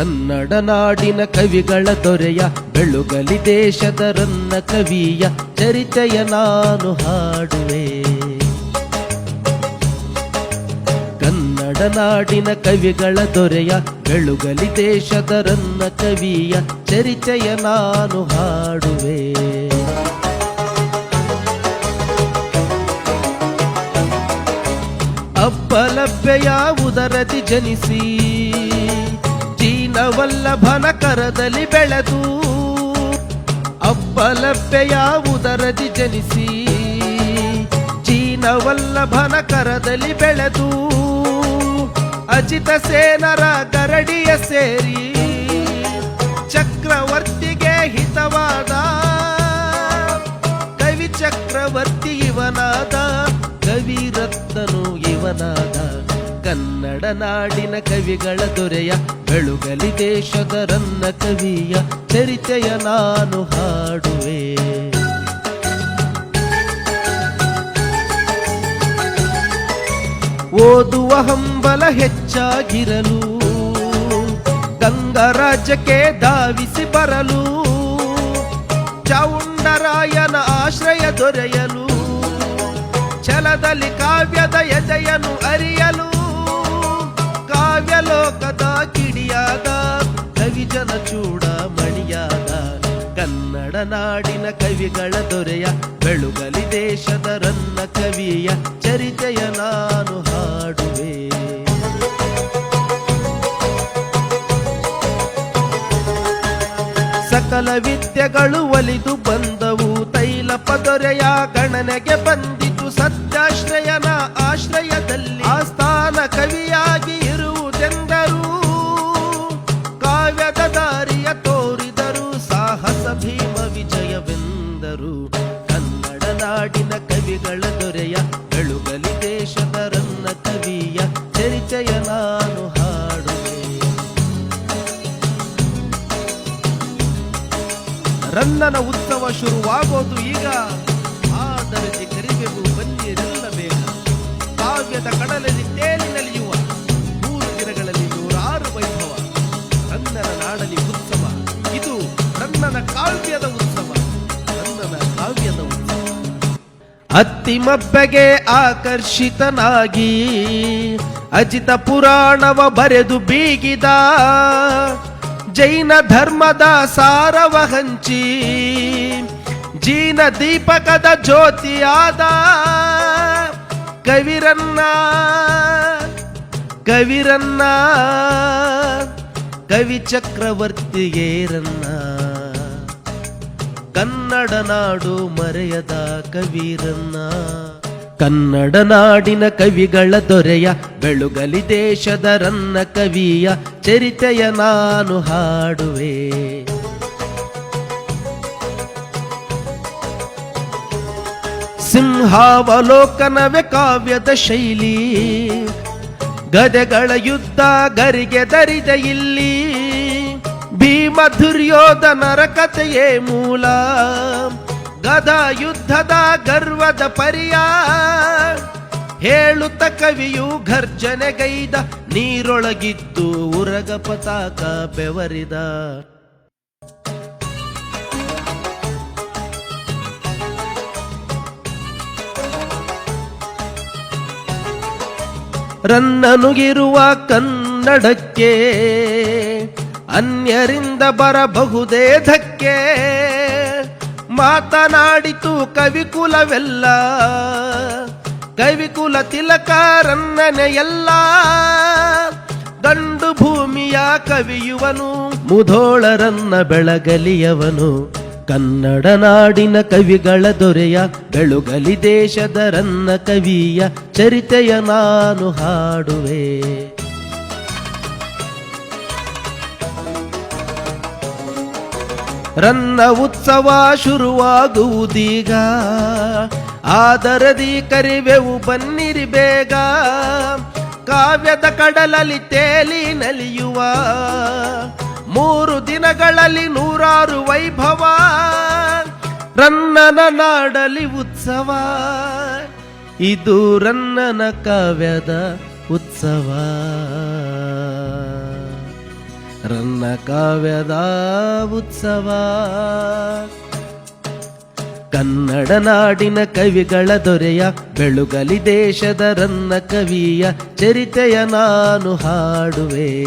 ಕನ್ನಡ ನಾಡಿನ ಕವಿಗಳ ದೊರೆಯ ಬೆಳುಗಲಿ ದೇಶದ ರನ್ನ ಕವಿಯ ಚರಿತೆಯ ನಾನು ಹಾಡುವೆ. ಕನ್ನಡ ನಾಡಿನ ಕವಿಗಳ ದೊರೆಯ ಬೆಳುಗಲಿ ದೇಶದ ರನ್ನ ಕವಿಯ ಚರಿತೆಯ ನಾನು ಹಾಡುವೆ. ಅಪ್ಪಲಭ್ಯೆಯಾವುದರದಿ ಜನಿಸಿ ಚೀನವಲ್ಲಭನ ಕರದಲ್ಲಿ ಬೆಳೆದು ಅಪ್ಪಲಭ್ಯೆಯಾವುದರದಿ ಜನಿಸಿ ಚೀನವಲ್ಲಭನ ಕರದಲ್ಲಿ ಬೆಳೆದು ಅಜಿತ ಸೇನರ ಗರಡಿಯ ಸೇರಿ ಕನ್ನಡ ನಾಡಿನ ಕವಿಗಳ ದೊರೆಯ ಬೆಳುಗಲಿ ದೇಶದ ರನ್ನ ಕವಿಯ ಚರಿತೆಯ ನಾನು ಹಾಡುವೆ. ಓದುವ ಹಂಬಲ ಹೆಚ್ಚಾಗಿರಲು ಗಂಗರಾಜ್ಯಕ್ಕೆ ಧಾವಿಸಿ ಬರಲು ಚೌಂಡರಾಯನ ಆಶ್ರಯ ದೊರೆಯಲು, ಛಲದಲ್ಲಿ ಕಾವ್ಯದ ಎದೆಯನ್ನು ಅರಿಯಲು. ಕಾವ್ಯಲೋಕದ ಕಿಡಿಯಾದ, ಕವಿಜನ ಚೂಡ ಮಣಿಯಾದ, ಕನ್ನಡ ನಾಡಿನ ಕವಿಗಳ ದೊರೆಯ, ಬೆಳುಗಲಿ ದೇಶದ ರನ್ನ ಕವಿಯ ಚರಿತೆಯ ನಾನು ಹಾಡುವೆ. ಸಕಲ ವಿದ್ಯೆಗಳು ಒಲಿದು ಬಂದವು ತೈಲ ಪದೊರೆಯ ಗಣನೆಗೆ ಬಂದಿತು ರನ್ನನ ಉತ್ಸವ ಶುರುವಾಗೋದು ಈಗ. ಆದರದಿ ಕರಿಬೇವು ಬನ್ನಿರೆಲ್ಲ ಬೇಗ ಕಾವ್ಯದ ಕಡಲಲ್ಲಿ ತೇಲಿ ನಲಿಯುವ. ಮೂರು ದಿನಗಳಲ್ಲಿ ನೂರಾರು ವೈಭವ. ಕನ್ನಡ ನಾಡಲಿ ಉತ್ಸವ. ಇದು ಕನ್ನನ ಕಾವ್ಯದ ಉತ್ಸವ. ಕನ್ನನ ಕಾವ್ಯದ ಉತ್ಸವ. ಅತ್ತಿಮಬ್ಬೆಗೆ ಆಕರ್ಷಿತನಾಗಿ. ಅಜಿತ ಪುರಾಣವ ಬರೆದು ಬೀಗಿದ. ಜೈನ ಧರ್ಮದ ಸಾರವ ಹಂಚಿ ಜೀನ ದೀಪಕದ ಜ್ಯೋತಿಯಾದ ಕವಿರನ್ನ ಕವಿರನ್ನ, ಕವಿ ಚಕ್ರವರ್ತಿಯೇರನ್ನ ಕನ್ನಡ ನಾಡು ಮರೆಯದ ಕವಿರನ್ನ. ಕನ್ನಡ ನಾಡಿನ ಕವಿಗಳ ದೊರೆಯ ಬೆಳುಗಲಿ ದೇಶದ ರನ್ನ ಕವಿಯ ಚರಿತೆಯ ನಾನು ಹಾಡುವೆ. ಸಿಂಹಾವಲೋಕನವೇ ಕಾವ್ಯದ ಶೈಲಿ, ಗದೆಗಳ ಯುದ್ಧ ಗರಿಗೆ ದರಿದ ಇಲ್ಲಿ, ಭೀಮ ದುರ್ಯೋಧನರ ಕಥೆಯೇ ಮೂಲ ಗದಾ ಯುದ್ಧದ ಗರ್ವದ ಪರಿಯ ಹೇಳುತ್ತ ಕವಿಯು ಘರ್ಜನೆಗೈದ, ನೀರೊಳಗಿದ್ದು ಉರಗ ಪತಾಕ ಬೆವರಿದ. ರನ್ನನುಗಿರುವ ಕನ್ನಡಕ್ಕೆ, ಅನ್ಯರಿಂದ ಬರಬಹುದೇ ಧಕ್ಕೆ. ಮಾತನಾಡಿತು ಕವಿಕುಲವೆಲ್ಲ ಕವಿಕುಲ ತಿಲಕ ರನ್ನನೆ ಎಲ್ಲ. ಗಂಡು ಭೂಮಿಯ ಕವಿಯುವನು, ಮುಧೋಳರನ್ನ ಬೆಳಗಲಿಯವನು. ಕನ್ನಡ ನಾಡಿನ ಕವಿಗಳ ದೊರೆಯ ಬೆಳುಗಲಿ ದೇಶದರನ್ನ ಕವಿಯ ಚರಿತೆಯ ನಾನು ಹಾಡುವೆ. ರನ್ನ ಉತ್ಸವ ಶುರುವಾಗುವುದೀಗ. ಆದರದಿ ಕರಿವೆವು ಬನ್ನಿರಿ ಬೇಗ. ಕಾವ್ಯದ ಕಡಲಲ್ಲಿ ತೇಲಿ ನಲಿಯುವ. ಮೂರು ದಿನಗಳಲ್ಲಿ ನೂರಾರು ವೈಭವ. ರನ್ನನ ನಾಡಲಿ ಉತ್ಸವ. ಇದು ರನ್ನನ ಕಾವ್ಯದ ಉತ್ಸವ. ರನ್ನ ಕಾವ್ಯದ ಉತ್ಸವ. ಕನ್ನಡ ನಾಡಿನ ಕವಿಗಳ ದೊರೆಯ ಬೆಳುಗಲಿ ದೇಶದ ರನ್ನ ಕವಿಯ ಚರಿತೆಯ ನಾನು ಹಾಡುವೆ.